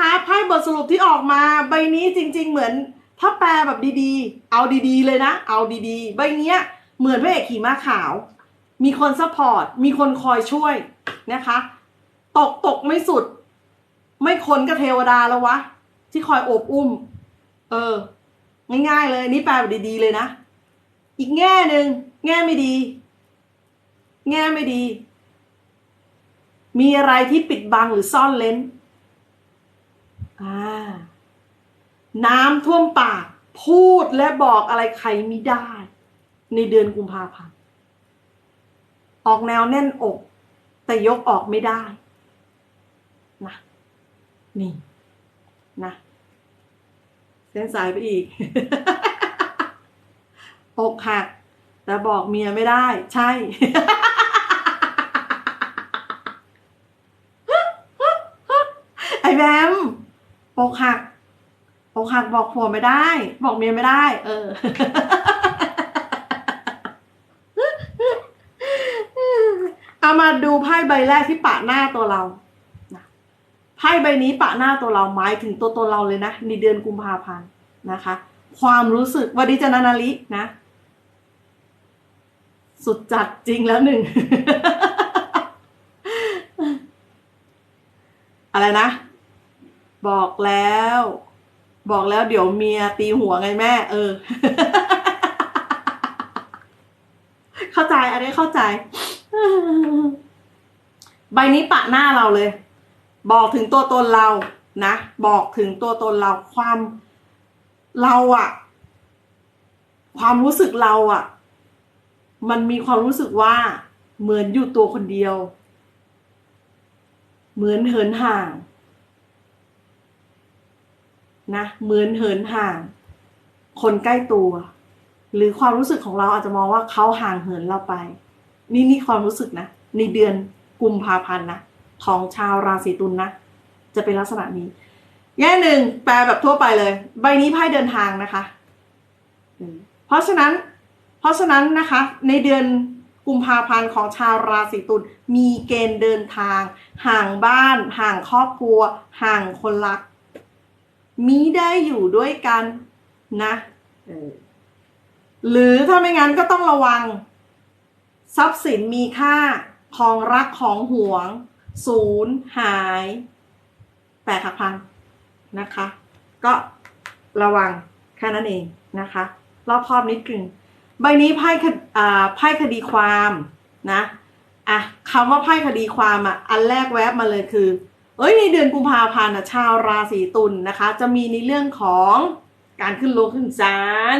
นะคะไพ่บทสรุปที่ออกมาใบนี้จริง ๆ เหมือนถ้าแปลแบบดีๆ เอาดีๆเลยนะ เอาดีๆ ใบเนี้ยเหมือนพระเอกขี่ม้าขาว มีคนซัพพอร์ต มีคนคอยช่วยนะคะ ตกตกไม่สุด ไม่คนกับเทวดาแล้ววะ ที่คอยโอบอุ้ม เออ ง่ายๆเลยนี่แปลแบบดีๆเลยนะ อีกแง่หนึ่งแง่ไม่ดี แง่ไม่ดี มีอะไรที่ปิดบังหรือซ่อนเล้น น้ำท่วมปาก พูดและบอกอะไรใครไม่ได้ ในเดือนกุมภาพันธ์ออกแนวแน่นอก แต่ยกออกไม่ได้นะนี่นะเส้นสายไปอีก อกหัก แต่บอกเมียไม่ได้ ใช่ ไอแบม อกหักอกหักบอกผัวไม่ได้ บอกเมียไม่ได้ เออ เอามาดูไพ่ใบแรกที่ปะหน้าตัวเราไพ่ใบนี้ปะหน้าตัวเราหมายถึงตัวตนเราเลยนะในเดือนกุมภาพันธ์นะคะ ความรู้สึกวันดีจนานาลินะ สุดจัดจริงแล้วหนึ่ง อะไรนะ บอกแล้ว บอกแล้วเดี๋ยวเมียตีหัวไงแม่ เออ เข้าใจอันนี้เข้าใจ ใบนี้ปะหน้าเราเลย บอกถึงตัวตนเรานะบอกถึงตัวตนเราความเราอะความรู้สึกเราอะมันมีความรู้สึกว่าเหมือนอยู่ตัวคนเดียว เหมือนเหินห่าง นะเหมือนเหินห่าง คนใกล้ตัว หรือความรู้สึกของเราอาจจะมองว่าเขาห่างเหินเราไป นี่นี่ความรู้สึกนะในเดือนกุมภาพันธ์นะของชาวราศีตุลนะจะเป็นลักษณะนี้ แง่หนึ่งแปลแบบทั่วไปเลย ใบนี้ไพ่เดินทางนะคะเพราะฉะนั้น เพราะฉะนั้นนะคะ ในเดือนกุมภาพันธ์ของชาวราศีตุลมีเกณฑ์เดินทาง ห่างบ้าน ห่างครอบครัว ห่างคนรัก มีได้อยู่ด้วยกันนะหรือถ้าไม่งั้นก็ต้องระวัง ทรัพย์สินมีค่าของรักของหวง ศูนย์หายแตกหักพังนะคะ ก็ระวังแค่นั้นเองนะคะ รอบครอบนิดนึงใบนี้ไพ่คดีไพ่คดีความนะอะคำว่าไพ่คดีความอะอันแรกแวบมาเลยคือ เอ้ยในเดือนกุมภาพันธ์อะชาวราศีตุลนะคะ จะมีในเรื่องของการขึ้นโลงขึ้นศาล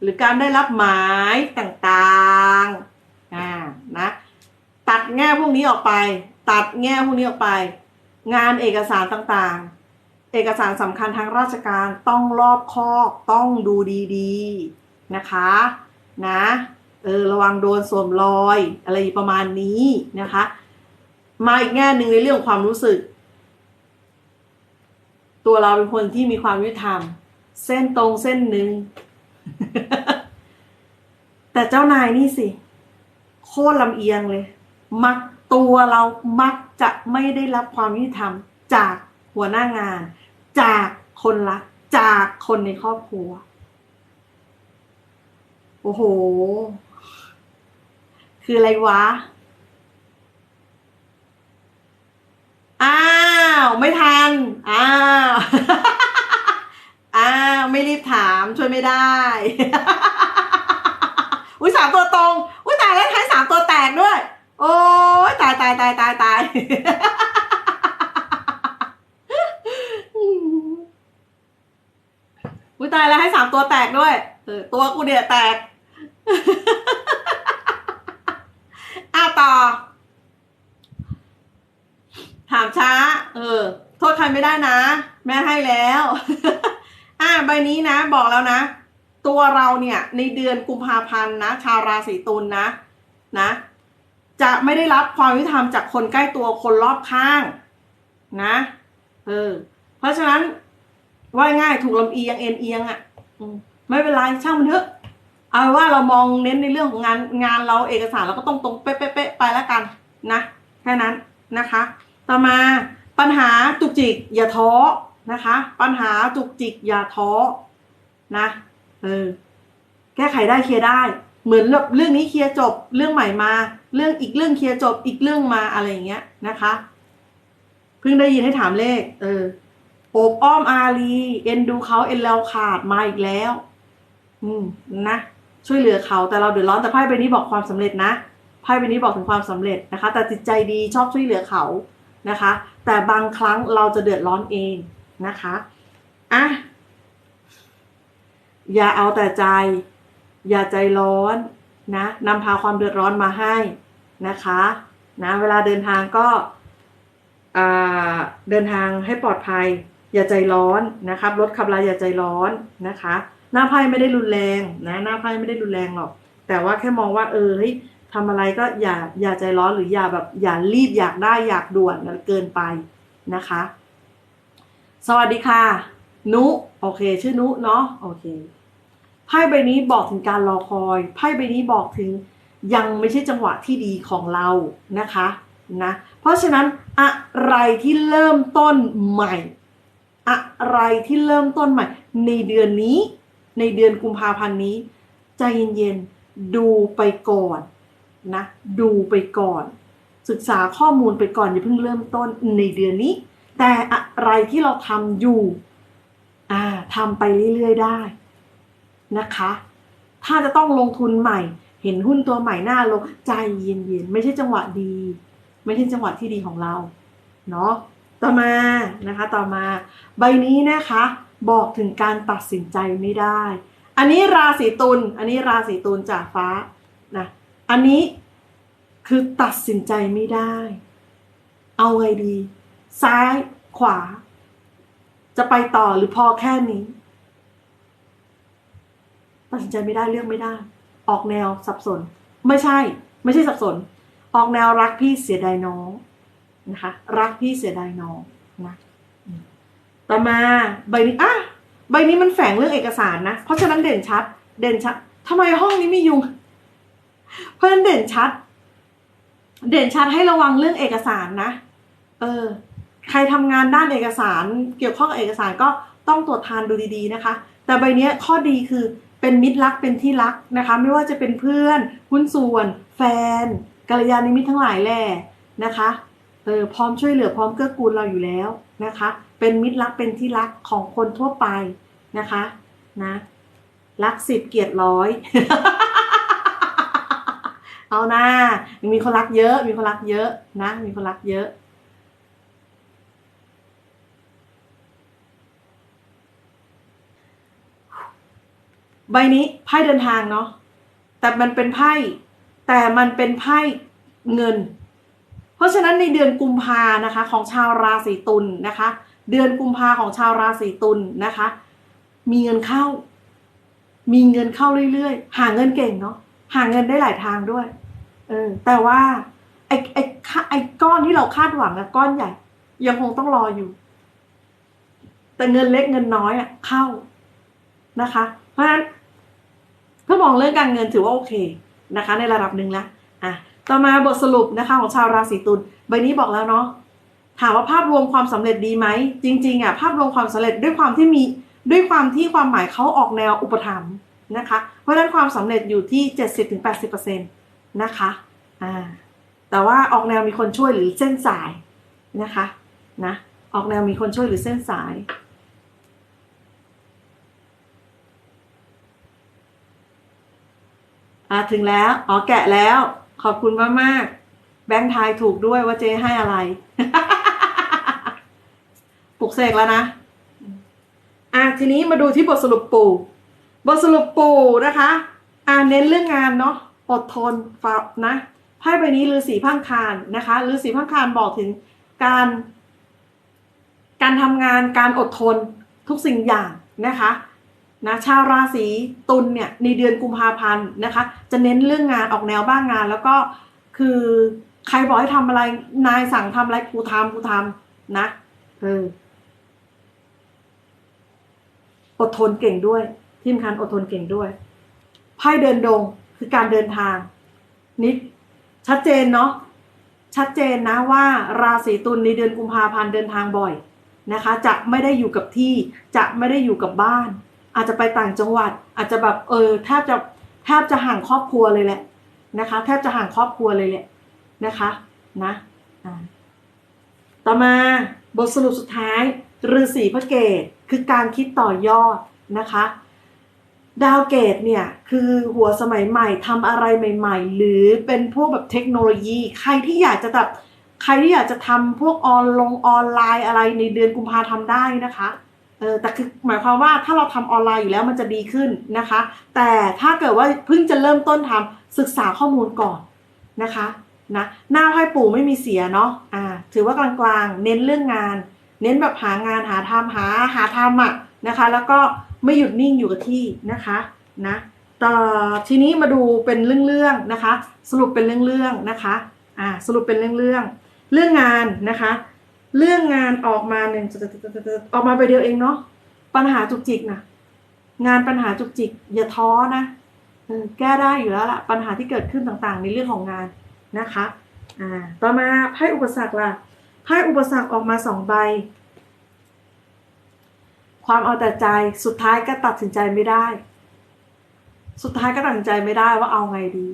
หรือการได้รับหมายต่างๆอ่านะตัดแง่พวกนี้ออกไป ตัดแง่พวกนี้ออกไป งานเอกสารต่างๆ เอกสารสำคัญทางราชการต้องรอบคอบต้องดูดีๆนะคะนะเออระวังโดนสวมรอยอะไรประมาณนี้นะคะ มาอีกแง่หนึ่งในเรื่องความรู้สึก ตัวเราเป็นคนที่มีความยุติธรรม เส้นตรงเส้นหนึ่ง แต่เจ้านายนี่สิ โคตรลำเอียงเลย มักตัวเรามักจะไม่ได้รับความยุติธรรม จากหัวหน้างาน จากคนรัก จากคนในครอบครัว โอ้โห คืออะไรวะ อ้าว ไม่ทัน อ้าว อ้าว ไม่รีบถามช่วยไม่ได้ อุ้ยสามตัวตรง อุ้ยตายแล้วท้ายสามตัวแตกด้วย โอ้ยตายตายตายตายตายอุ้ยตายแล้วให้สามตัวแตกด้วย เออตัวกูเนี่ยแตก อ้าวต่อ ถามช้า เออ โทษใครไม่ได้นะ แม่ให้แล้ว อ่าใบนี้นะ บอกแล้วนะ ตัวเราเนี่ยในเดือนกุมภาพันธ์นะชาวราศีตุลนะนะ จะไม่ได้รับความยุติธรรมจากคนใกล้ตัวคนรอบข้าง นะเออ เพราะฉะนั้นว่าง่ายถูกลำเอียงเอ็นเอียงอะ่ะไม่เป็นไรช่างมันเถอะเอาว่าเรามองเน้นในเรื่องของงานงานเราเอกสารเราก็ต้องตรงเป๊ะๆไปแล้วกัน นะแค่นั้นนะคะ ต่อมาปัญหาจุกจิกอย่าท้อนะคะ ปัญหาจุกจิกอย่าท้อนะเออแก้ไขได้เคลียร์ได้ เหมือนแบบเรื่องนี้เคลียร์จบเรื่องใหม่มา เรื่องอีกเรื่องเคลียร์จบอีกเรื่องมาอะไรอย่างเงี้ยนะคะ เพิ่งได้ยินให้ถามเลข เออโอบอ้อมอารีเอ็นดูเขาเอ็นเราขาดมาอีกแล้ว อืมนะช่วยเหลือเขาแต่เราเดือดร้อนแต่ไพ่ใบนี้บอกความสำเร็จนะไพ่ใบนี้บอกถึงความสำเร็จนะคะ แต่จิตใจดีชอบช่วยเหลือเขา นะคะ แต่บางครั้งเราจะเดือดร้อนเองนะคะอะอย่าเอาแต่ใจ อย่าใจร้อนนะนำพาความเดือดร้อนมาให้นะคะนะเวลาเดินทางก็เดินทางให้ปลอดภัย อย่าใจร้อนนะครับรถขับลาอย่าใจร้อนนะคะ หน้าไพ่ไม่ได้รุนแรงนะหน้าไพ่ไม่ได้รุนแรงหรอก แต่ว่าแค่มองว่าเออเฮ้ย ทำอะไรก็อย่าอย่าใจร้อนหรืออย่าแบบอย่ารีบอยากได้อยากด่วนเกินไปนะคะ สวัสดีค่ะ นุโอเค ชื่อนุเนาะโอเคไพ่ใบนี้บอกถึงการรอคอยไพ่ใบนี้บอกถึงยังไม่ใช่จังหวะที่ดีของเรานะคะนะเพราะฉะนั้นอะไรที่เริ่มต้นใหม่ อะไรที่เริ่มต้นใหม่ ในเดือนนี้ ในเดือนกุมภาพันธ์นี้ ใจเย็นๆดูไปก่อน นะดูไปก่อน ศึกษาข้อมูลไปก่อนอย่าเพิ่งเริ่มต้นในเดือนนี้ แต่อะไรที่เราทำอยู่อ่าทำไปเรื่อยๆได้นะคะ ถ้าจะต้องลงทุนใหม่ เห็นหุ้นตัวใหม่หน้าลงใจเย็นๆไม่ใช่จังหวะดี ไม่ใช่จังหวะที่ดีของเราเนาะต่อมานะคะต่อมา ใบนี้นะคะ บอกถึงการตัดสินใจไม่ได้ อันนี้ราศีตุลอันนี้ราศีตุลจากฟ้านะ อันนี้คือตัดสินใจไม่ได้ เอาไงดี ซ้ายขวา จะไปต่อหรือพอแค่นี้ ตัดสินใจไม่ได้เลือกไม่ได้ ออกแนวสับสน ไม่ใช่ ไม่ใช่สับสน ออกแนวรักพี่เสียดายน้องนะคะ รักพี่เสียดายน้องนะต่อมาใบนี้อะใบนี้มันแฝงเรื่องเอกสารนะ เพราะฉะนั้นเด่นชัด เด่นชัดทำไมห้องนี้มียุง เพราะฉะนั้นเด่นชัด เด่นชัดให้ระวังเรื่องเอกสารนะ เออ ใครทำงานด้านเอกสารเกี่ยวข้องกับเอกสารก็ต้องตรวจทานดูดีๆนะคะ แต่ใบนี้ข้อดีคือเป็นมิตรรักเป็นที่รักนะคะ ไม่ว่าจะเป็นเพื่อนหุ้นส่วน แฟนกัลยาณมิตรทั้งหลายแหล่นะคะเออพร้อมช่วยเหลือพร้อมเกื้อกูลเราอยู่แล้วนะคะ เป็นมิตรรักเป็นที่รักของคนทั่วไปนะคะนะรักสิบเกียรติร้อย เอาหนะมีคนรักเยอะ มีคนรักเยอะนะ มีคนรักเยอะใบนี้ไพ่เดินทางเนาะแต่มันเป็นไพ่แต่มันเป็นไพ่เงิน เพราะฉะนั้นในเดือนกุมภานะคะของชาวราศีตุลนนะคะ เดือนกุมภาของชาวราศีตุลนนะคะ มีเงินเข้า มีเงินเข้าเรื่อยๆ หาเงินเก่งเนาะหาเงินได้หลายทางด้วย เออแต่ว่าไอ้ไอ้ไอ้ก้อนที่เราคาดหวังอะก้อนใหญ่ ยังคงต้องรออยู่ แต่เงินเล็กเงินน้อยอะเข้านะคะ เพราะฉะนั้นถ้ามองเรื่องการเงินถือว่าโอเคนะคะ ในระดับหนึ่งแล้วอะต่อมาบทสรุปนะคะ ของชาวราศีตุลใบนี้บอกแล้วเนาะถามว่าภาพรวมความสำเร็จดีไหมจริงๆอะภาพรวมความสำเร็จด้วยความที่มีด้วยความที่ความหมายเขาออกแนวอุปถัมภ์นะคะ เพราะฉะนั้นความสำเร็จอยู่ที่ 70-80% นะคะอ่าแต่ว่าออกแนวมีคนช่วยหรือเส้นสายนะคะนะออกแนวมีคนช่วยหรือเส้นสาย อ่าถึงแล้ว อ๋อแกะแล้ว ขอบคุณมากมากแบงค์ไทยถูกด้วยว่าเจ๊ให้อะไร ปลุกเสกแล้วนะ อะทีนี้มาดูที่บทสรุปปู่ บทสรุปปู่นะคะ อ่าเน้นเรื่องงานเนาะ อดทนนะไพ่ใบนี้ฤาษีพังคารนะคะฤาษีพังคารบอกถึงการ การทำงานการอดทนทุกสิ่งอย่างนะคะนะชาวราศีตุลเนี่ยในเดือนกุมภาพันธ์นะคะ จะเน้นเรื่องงานออกแนวบ้างงาน แล้วก็คือใครบอกให้ทำอะไรนายสั่งทำอะไรกูทำกูทำนะเอออดทนเก่งด้วยทีมคันอดทนเก่งด้วยไพ่เดินดง คือการเดินทางนี่ชัดเจนเนาะชัดเจนนะว่าราศีตุลในเดือนกุมภาพันธ์เดินทางบ่อยนะคะ จะไม่ได้อยู่กับที่จะไม่ได้อยู่กับบ้าน อาจจะไปต่างจังหวัด อาจจะแบบเออแทบจะแทบจะห่างครอบครัวเลยแหละนะคะ แทบจะห่างครอบครัวเลยแหละนะคะนะต่อมาบทสรุปสุดท้ายฤาษีพระเกตคือการคิดต่อยอดนะคะ ดาวเกตเนี่ย คือหัวสมัยใหม่ทำอะไรใหม่ ๆ หรือเป็นพวกแบบเทคโนโลยี ใครที่อยากจะแบบใครที่อยากจะทำพวกออนลงออนไลน์อะไรในเดือนกุมภาทำได้นะคะเออแต่คือหมายความว่าถ้าเราทำออนไลน์อยู่แล้วมันจะดีขึ้นนะคะ แต่ถ้าเกิดว่าเพิ่งจะเริ่มต้นทำศึกษาข้อมูลก่อนนะคะนะหน้าไพ่ปู่ไม่มีเสียเนาะอ่าถือว่ากลางๆ เน้นเรื่องงาน เน้นแบบหางานหาทำหาหาทำอะนะคะ แล้วก็ ไม่หยุดนิ่งอยู่กับที่นะคะนะต่อทีนี้มาดูเป็นเรื่องๆนะคะ สรุปเป็นเรื่องๆนะคะอ่าสรุปเป็นเรื่องๆเรื่องงานนะคะ เรื่องงานออกมาหนึ่งออกมาไปเดียวเองเนาะปัญหาจุกจิกนะงานปัญหาจุกจิก อย่าท้อนะแก้ได้อยู่แล้วล่ะปัญหาที่เกิดขึ้นต่างๆ ในเรื่องของงานนะคะอ่าต่อมาไพ่อุปสรรคล่ะไพ่อุปสรรคออกมาสองใบ ความเอาแต่ใจสุดท้ายก็ตัดสินใจไม่ได้ สุดท้ายก็ตัดสินใจไม่ได้ว่าเอาไงดี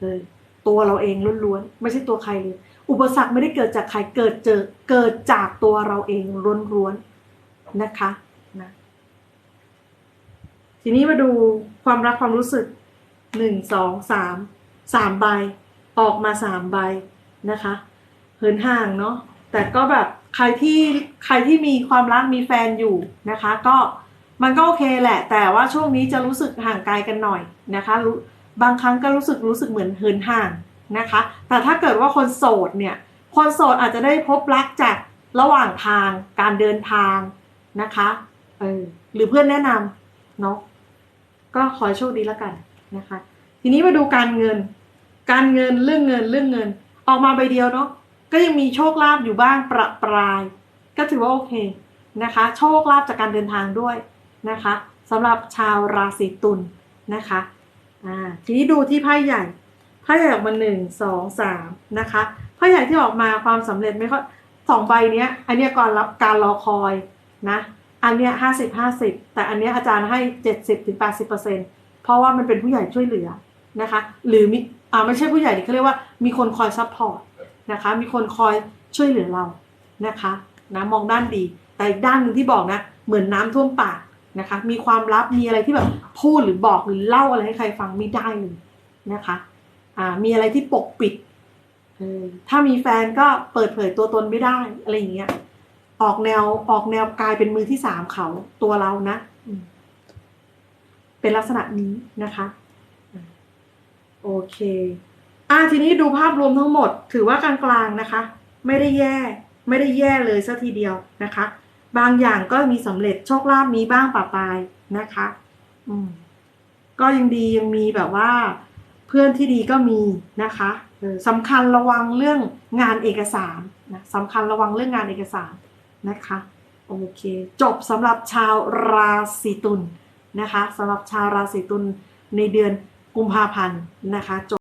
เลยตัวเราเองล้วนๆไม่ใช่ตัวใครเลย อุปสรรคไม่ได้เกิดจากใครเกิดเจอเกิดจากตัวเราเองล้วนๆนะคะนะทีนี้มาดูความรักความรู้สึกหนึ่งสองสามสามใบออกมาสามใบนะคะเหินห่างเนาะแต่ก็แบบ ใครที่ใครที่มีความรักมีแฟนอยู่นะคะ ก็มันก็โอเคแหละ แต่ว่าช่วงนี้จะรู้สึกห่างไกลกันหน่อยนะคะ บางครั้งก็รู้สึกรู้สึกเหมือนเหินห่างนะคะ แต่ถ้าเกิดว่าคนโสดเนี่ย คนโสดอาจจะได้พบรักจากระหว่างทางการเดินทางนะคะเออหรือเพื่อนแนะนำเนาะก็ขอโชคดีแล้วกันนะคะ ทีนี้มาดูการเงิน การเงินเรื่องเงินเรื่องเงิน ออกมาใบเดียวเนาะ ก็ยังมีโชคลาภอยู่บ้างประปราย ก็ถือว่าโอเคนะคะ โชคลาภจากการเดินทางด้วยนะคะสำหรับชาวราศีตุลนะคะอ่าทีนี้ดูที่ไพ่ใหญ่ไพ่ใหญ่ออกมาหนึ่งสองสามนะคะไพ่ใหญ่ที่ออกมาความสำเร็จไม่ค่อยสองใบเนี้ย อันเนี้ยก่อนรับการรอคอยนะอันเนี้ยห้าสิบห้าสิบแต่อันเนี้ยอาจารย์ให้เจ็ดสิบถึงแปดสิบเปอร์เซ็นเพราะว่ามันเป็นผู้ใหญ่ช่วยเหลือนะคะ หรือมีอ่าไม่ใช่ผู้ใหญ่ดิเขาเรียกว่ามีคนคอยซัพพอร์ต นะคะ มีคนคอยช่วยเหลือเรานะคะนะมองด้านดี แต่อีกด้านหนึ่งที่บอกนะ เหมือนน้ำท่วมปากนะคะ มีความลับมีอะไรที่แบบพูดหรือบอกหรือเล่าอะไรให้ใครฟังไม่ได้เลยนะคะอ่ามีอะไรที่ปกปิดเออถ้ามีแฟนก็เปิดเผยตัวตนไม่ได้อะไรอย่างเงี้ยออกแนวออกแนวกลายเป็นมือที่สามเขาตัวเรานะเป็นลักษณะนี้นะคะ โอเค อ่าทีนี้ดูภาพรวมทั้งหมด ถือว่ากลางๆนะคะ ไม่ได้แย่ไม่ได้แย่เลยสัทีเดียวนะคะ บางอย่างก็มีสำเร็จโชคลาภมีบ้างปะปายนะคะ อืมก็ยังดียังมีแบบว่า เพื่อนที่ดีก็มีนะคะสำคัญระวังเรื่องงานเอกสารนะสำคัญระวังเรื่องงานเอกสารนะคะโอเค จบสำหรับชาวราศีตุลนะคะสำหรับชาวราศีตุลในเดือนกุมภาพันธ์นะคะจบ